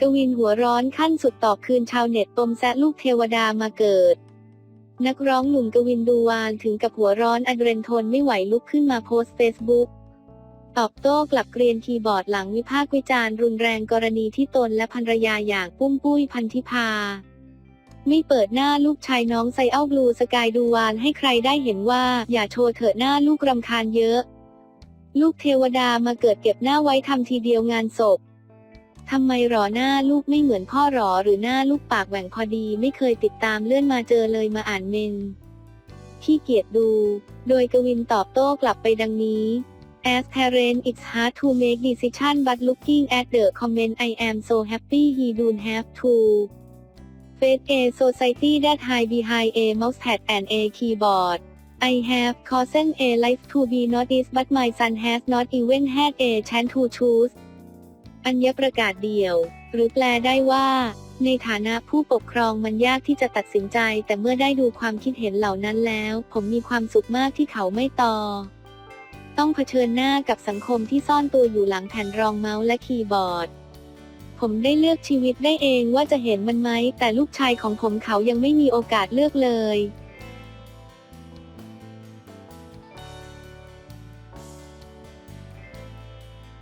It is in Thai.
กวินหัวร้อนขั้นสุดต่อคืนชาวเน็ตปมแซะลูกเทวดามาเกิด นักร้องหนุ่มกวินดูวานถึงกับหัวร้อนอดเรนทนไม่ไหวลุกขึ้นมาโพสต์เฟซบุ๊กตอบโต้กลับเกรียนคีย์บอร์ดหลังวิพากษ์วิจารณ์รุนแรงกรณีที่ตนและภรรยาอย่างปุ้มปุ้ยพันธิพา ไม่เปิดหน้าลูกชายน้องไซเอ้าบลูสกายดูวานให้ใครได้เห็นว่าอย่าโชว์เถอะหน้าลูกรำคาญเยอะ ลูกเทวดามาเกิดเก็บหน้าไว้ทำทีเดียวงานศพ ทำไมหรอหน้าลูกไม่เหมือนพ่อหรอหรือหน้าลูกปากแหว่งพอดีไม่เคยติดตามเลื่อนมาเจอเลยมาอ่านเมนขี้เกียจดู โดยกวินตอบโต้กลับไปดังนี้ As parent it's hard to make decision but looking at the comment I am so happy he don't have to face a society that hide behind a mousepad and a keyboard I have chosen a life to be noticed but my son has not even had a chance to choose อัญญประกาศเดียว หรือแปลได้ว่า ในฐานะผู้ปกครองมันยากที่จะตัดสินใจ แต่เมื่อได้ดูความคิดเห็นเหล่านั้นแล้ว ผมมีความสุขมากที่เขาไม่ต่อ ต้องเผชิญหน้ากับสังคมที่ซ่อนตัวอยู่หลังแผ่นรองเมาส์และคีย์บอร์ด ผมได้เลือกชีวิตได้เองว่าจะเห็นมันไหม แต่ลูกชายของผมเขายังไม่มีโอกาสเลือกเลย